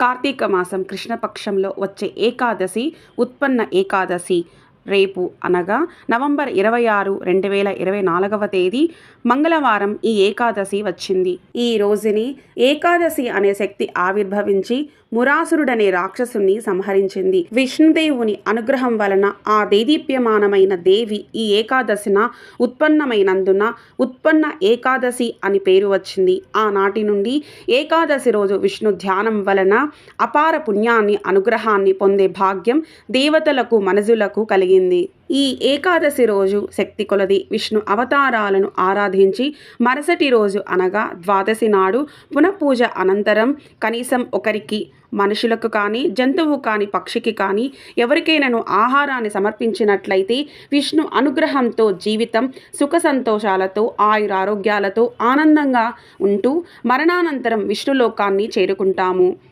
కార్తీక మాసం కృష్ణపక్షంలో వచ్చే ఏకాదశి ఉత్పన్న ఏకాదశి రేపు అనగా నవంబర్ ఇరవై ఆరు రెండు వేల ఇరవై నాలుగవ తేదీ మంగళవారం ఈ ఏకాదశి వచ్చింది. ఈ రోజుని ఏకాదశి అనే శక్తి ఆవిర్భవించి మురాసురుడనే రాక్షసుని సంహరించింది. విష్ణుదేవుని అనుగ్రహం వలన ఆ దేదీప్యమానమైన దేవి ఈ ఏకాదశిన ఉత్పన్నమైనందున ఉత్పన్న ఏకాదశి అని పేరు వచ్చింది. ఆనాటి నుండి ఏకాదశి రోజు విష్ణు ధ్యానం వలన అపార పుణ్యాన్ని అనుగ్రహాన్ని పొందే భాగ్యం దేవతలకు మనజులకు కలిగింది. ఈ ఏకాదశి రోజు శక్తి కొలది విష్ణు అవతారాలను ఆరాధించి మరుసటి రోజు అనగా ద్వాదశి నాడు పునఃపూజ అనంతరం కనీసం ఒకరికి మనుషులకు కానీ జంతువు కానీ పక్షికి కానీ ఎవరికైనాను ఆహారాన్ని సమర్పించినట్లయితే విష్ణు అనుగ్రహంతో జీవితం సుఖ సంతోషాలతో ఆయురారోగ్యాలతో ఆనందంగా ఉంటూ మరణానంతరం విష్ణులోకాన్ని చేరుకుంటాము.